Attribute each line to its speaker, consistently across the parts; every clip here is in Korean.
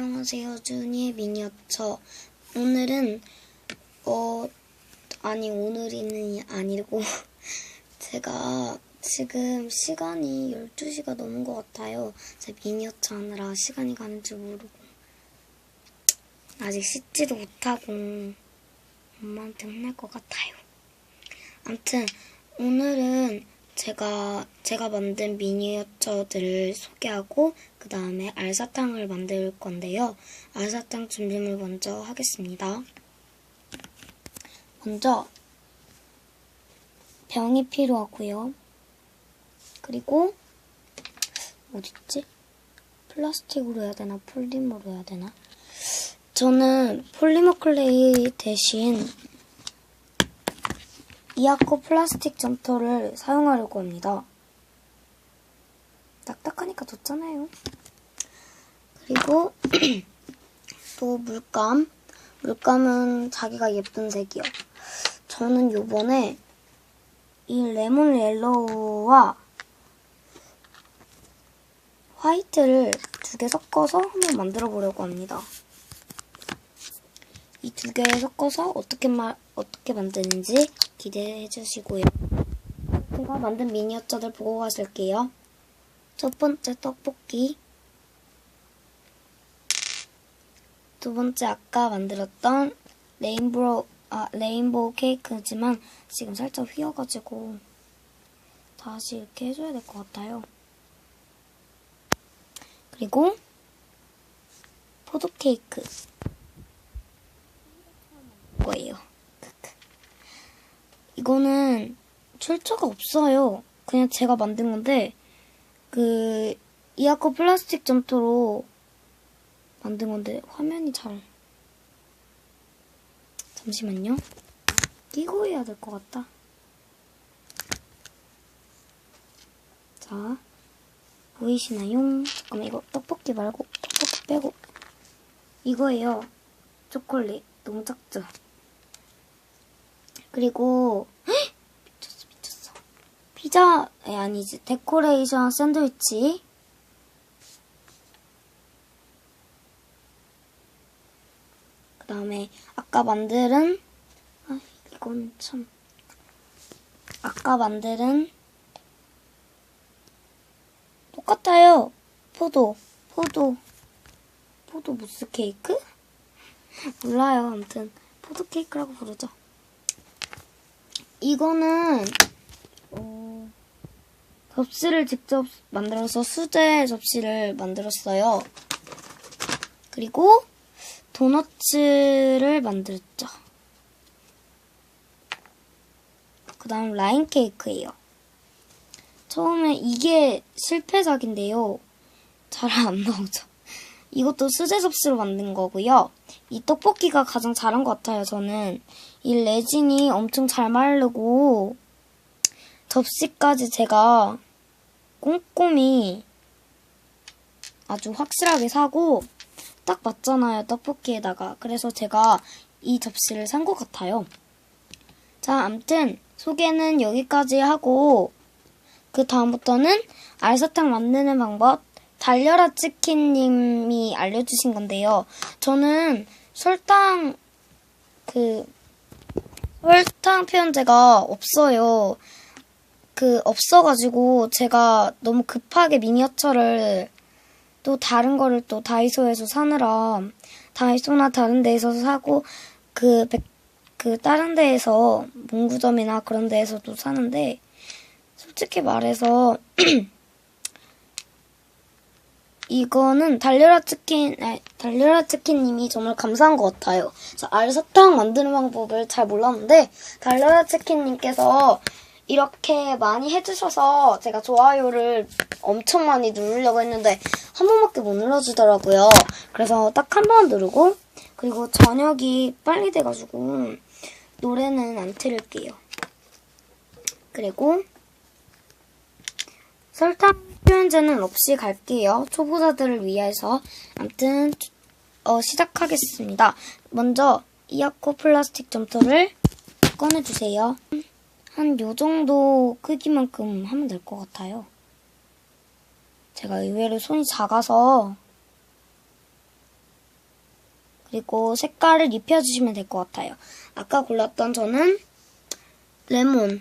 Speaker 1: 안녕하세요, 준이의 미니어처. 오늘은, 어, 아니, 오늘이는 아니고, 제가 지금 시간이 12시가 넘은 것 같아요. 제 미니어처 하느라 시간이 가는 줄 모르고. 아직 씻지도 못하고, 엄마한테 혼날 것 같아요. 암튼, 오늘은 제가, 제가 만든 미니어처들을 소개하고, 그 다음에 알사탕을 만들 건데요. 알사탕 준비물 먼저 하겠습니다. 먼저, 병이 필요하고요. 그리고, 어딨지? 플라스틱으로 해야 되나? 폴리머로 해야 되나? 저는 폴리머 클레이 대신 이아코 플라스틱 점토를 사용하려고 합니다. 딱딱하니까 좋잖아요. 그리고 또 물감. 물감은 자기가 예쁜 색이요. 저는 요번에 이 레몬 옐로우와 화이트를 두 개 섞어서 한번 만들어 보려고 합니다. 이 두 개 섞어서 어떻게 마, 어떻게 만드는지 기대해 주시고요. 제가 만든 미니어처들 보고 가실게요. 첫 번째 떡볶이. 두 번째 아까 만들었던 레인보우, 아, 레인보우 케이크지만 지금 살짝 휘어가지고 다시 이렇게 해줘야 될 것 같아요. 그리고 포도 케이크. 거예요. 이거는 출처가 없어요. 그냥 제가 만든 건데 그 이아코 플라스틱 점토로 만든 건데 화면이 잘 잠시만요. 끼고 해야 될 것 같다. 자 보이시나요? 잠깐만 이거 떡볶이 말고 떡볶이 빼고 이거예요. 초콜릿 작죠? 그리고 헉! 미쳤어 미쳤어. 피자 에 아니지 데코레이션 샌드위치. 그 다음에 아까 만드는 아 이건 참. 아까 만드는 똑같아요. 포도 포도. 포도 무스 케이크? 몰라요. 아무튼 포도 케이크라고 부르죠 이거는 어, 접시를 직접 만들어서 수제 접시를 만들었어요. 그리고 도너츠를 만들었죠. 그 다음 라인 케이크예요. 처음에 이게 실패작인데요. 잘 안 나오죠. 이것도 수제 접시로 만든 거고요. 이 떡볶이가 가장 잘한 것 같아요, 저는. 이 레진이 엄청 잘 마르고, 접시까지 제가 꼼꼼히 아주 확실하게 사고, 딱 맞잖아요, 떡볶이에다가. 그래서 제가 이 접시를 산 것 같아요. 자, 암튼, 소개는 여기까지 하고, 그 다음부터는 알사탕 만드는 방법 달려라 치킨님이 알려주신 건데요. 저는 설탕 그 설탕 표현제가 없어요. 그 없어가지고 제가 너무 급하게 미니어처를 또 다른 거를 또 다이소에서 사느라 다이소나 다른 데에서 사고 그, 백, 그 다른 데에서 문구점이나 그런 데에서도 사는데 솔직히 말해서 이거는 달려라 치킨, 아니, 달려라 치킨님이 정말 감사한 것 같아요. 저 알사탕 만드는 방법을 잘 몰랐는데 달려라 치킨님께서 이렇게 많이 해주셔서 제가 좋아요를 엄청 많이 누르려고 했는데 한 번밖에 못 눌러주더라고요. 그래서 딱 한 번 누르고 그리고 저녁이 빨리 돼가지고 노래는 안 틀을게요. 그리고 설탕 표현제는 없이 갈게요. 초보자들을 위해서. 암튼 어, 시작하겠습니다. 먼저 이아코 플라스틱 점토를 꺼내주세요. 한 요 정도 크기만큼 하면 될 것 같아요. 제가 의외로 손이 작아서 그리고 색깔을 입혀주시면 될 것 같아요. 아까 골랐던 저는 레몬,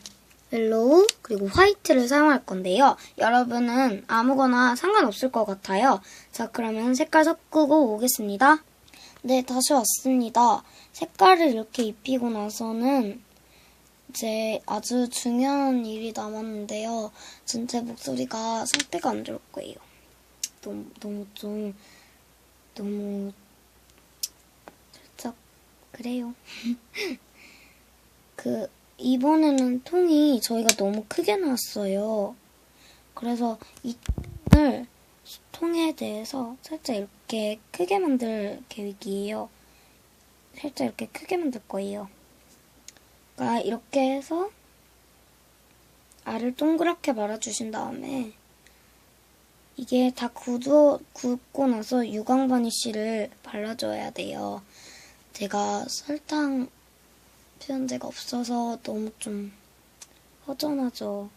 Speaker 1: 옐로우, 그리고 화이트를 사용할 건데요. 여러분은 아무거나 상관없을 것 같아요. 자, 그러면 색깔 섞고 오겠습니다. 네, 다시 왔습니다. 색깔을 이렇게 입히고 나서는 이제 아주 중요한 일이 남았는데요. 전제 목소리가 상태가 안 좋을 거예요. 너무, 너무 좀, 너무, 살짝, 그래요. 그, 이번에는 통이 저희가 너무 크게 나왔어요. 그래서 이을 통에 대해서 살짝 이렇게 크게 만들 계획이에요. 살짝 이렇게 크게 만들 거예요. 그러니까 이렇게 해서 알을 동그랗게 말아주신 다음에 이게 다 굳어, 굳고 나서 유광 바니쉬를 발라줘야 돼요. 제가 설탕 표현제가 없어서 너무 좀 허전하죠.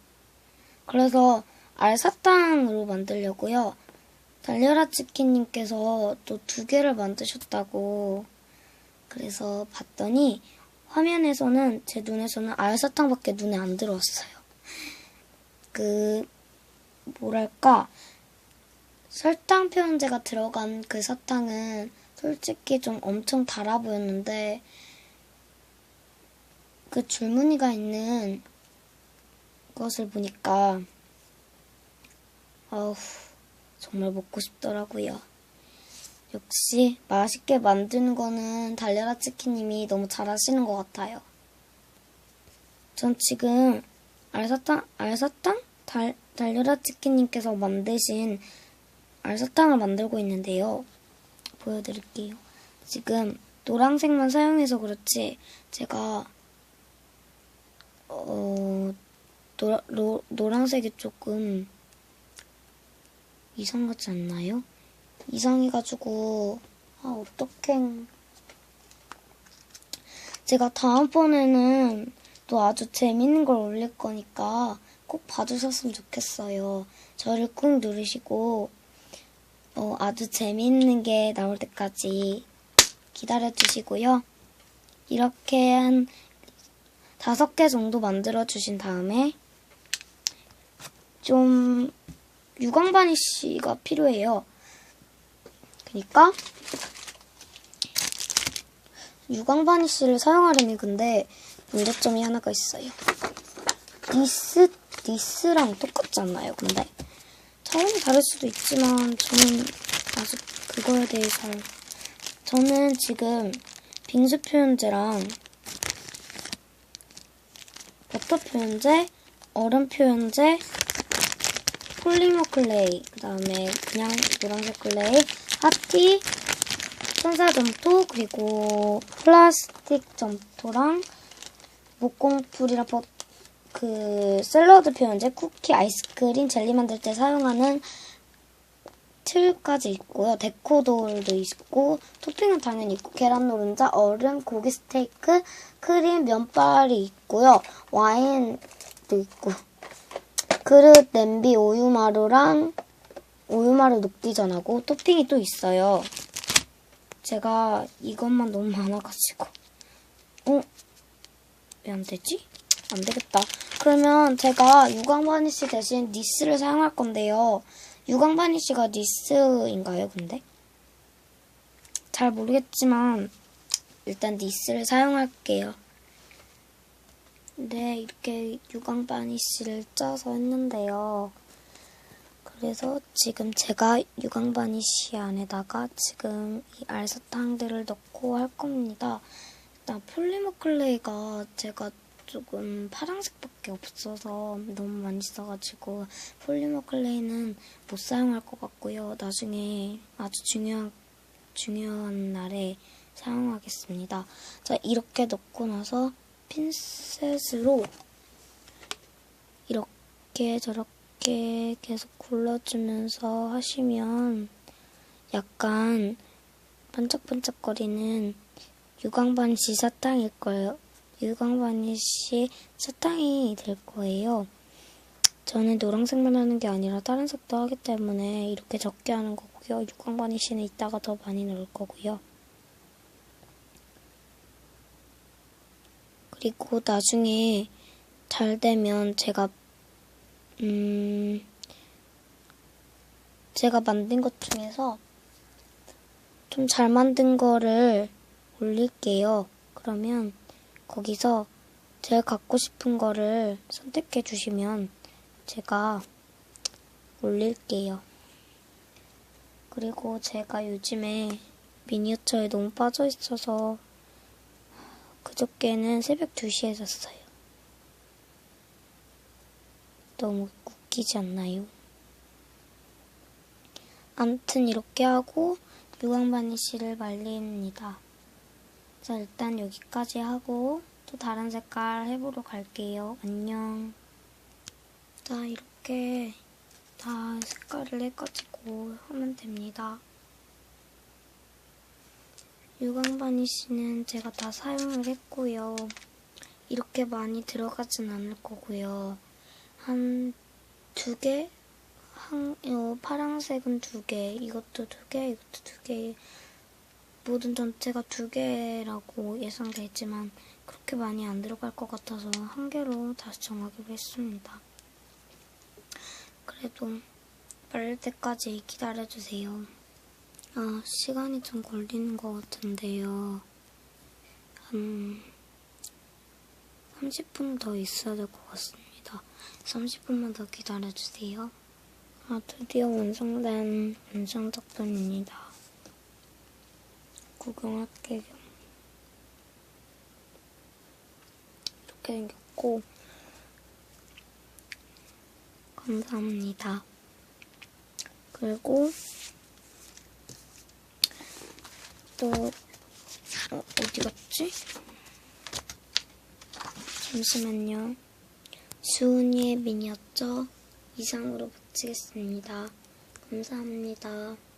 Speaker 1: 그래서 알사탕으로 만들려고요. 달려라 치킨님께서 또 두 개를 만드셨다고 그래서 봤더니 화면에서는 제 눈에서는 알사탕밖에 눈에 안 들어왔어요. 그 뭐랄까 설탕 표현제가 들어간 그 사탕은 솔직히 좀 엄청 달아 보였는데 그 줄무늬가 있는 것을 보니까 어우 정말 먹고 싶더라고요. 역시 맛있게 만드는 거는 달려라 치킨님이 너무 잘하시는 것 같아요. 전 지금 알사탕 알사탕 달, 달려라 치킨님께서 만드신 알사탕을 만들고 있는데요. 보여드릴게요. 지금 노란색만 사용해서 그렇지 제가 어 노라, 노, 노란색이 조금 이상하지 않나요? 이상해가지고 아 어떡해 제가 다음번에는 또 아주 재밌는 걸 올릴 거니까 꼭 봐주셨으면 좋겠어요. 저를 꾹 누르시고 어, 아주 재밌는 게 나올 때까지 기다려주시고요. 이렇게 한 다섯 개 정도 만들어 주신 다음에 좀 유광 바니 씨가 필요해요. 그러니까 유광 바니 씨를 사용하려면 근데 문제점이 하나가 있어요. 니스 니스랑 똑같지 않나요? 근데 차원이 다를 수도 있지만 저는 아직 그거에 대해 잘 저는 지금 빙수 표현제랑 버터 표현제, 얼음 표현제, 폴리머 클레이, 그 다음에 그냥 노란색 클레이, 하티, 천사 점토, 그리고 플라스틱 점토랑 목공풀이랑 버, 그 샐러드 표현제, 쿠키, 아이스크림, 젤리 만들 때 사용하는 틀까지 있고요. 데코돌도 있고 토핑은 당연히 있고 계란 노른자, 얼음, 고기 스테이크, 크림, 면발이 있고요. 와인도 있고 그릇, 냄비, 우유마루랑 우유마루 녹디전하고 토핑이 또 있어요. 제가 이것만 너무 많아가지고 어? 왜 안 되지? 안 되겠다. 그러면 제가 유광바니쉬 대신 니스를 사용할 건데요. 유광바니쉬가 니스인가요, 근데? 잘 모르겠지만 일단 니스를 사용할게요. 네, 이렇게 유광 바니쉬를 짜서 했는데요. 그래서 지금 제가 유광 바니쉬 안에다가 지금 이 알사탕들을 넣고 할 겁니다. 일단 폴리머 클레이가 제가 조금 파란색밖에 없어서 너무 많이 써가지고 폴리머 클레이는 못 사용할 것 같고요. 나중에 아주 중요한 중요한 날에 사용하겠습니다. 자 이렇게 넣고 나서 핀셋으로 이렇게 저렇게 계속 굴러주면서 하시면 약간 반짝반짝거리는 유광바니쉬 사탕일 거예요. 유광바니 씨 사탕이 될 거예요. 저는 노란색만 하는 게 아니라 다른 색도 하기 때문에 이렇게 적게 하는 거고요. 유광바니 씨는 이따가 더 많이 넣을 거고요. 그리고 나중에 잘 되면 제가 음 제가 만든 것 중에서 좀 잘 만든 거를 올릴게요. 그러면 거기서 제가 갖고 싶은 거를 선택해 주시면 제가 올릴게요. 그리고 제가 요즘에 미니어처에 너무 빠져 있어서 그저께는 새벽 2시에 잤어요. 너무 웃기지 않나요? 암튼 이렇게 하고 유광바니쉬를 말립니다. 자, 일단 여기까지 하고 또 다른 색깔 해보러 갈게요. 안녕. 자, 이렇게 다 색깔을 해가지고 하면 됩니다. 유광 바니쉬는 제가 다 사용을 했고요. 이렇게 많이 들어가진 않을 거고요. 한 두 개? 한, 어, 파랑색은 두 개, 이것도 두 개, 이것도 두 개. 모든 전체가 두 개라고 예상돼 있지만 그렇게 많이 안 들어갈 것 같아서 한 개로 다시 정하기로 했습니다. 그래도 마를 때까지 기다려주세요. 아, 시간이 좀 걸리는 것 같은데요. 한 30분 더 있어야 될 것 같습니다. 30분만 더 기다려주세요. 아, 드디어 완성된 완성 작품입니다. 구경할게요. 이렇게 생겼고, 감사합니다. 그리고, 또, 어, 어디 갔지? 잠시만요. 수은이의 미니어처 이상으로 마치겠습니다. 감사합니다.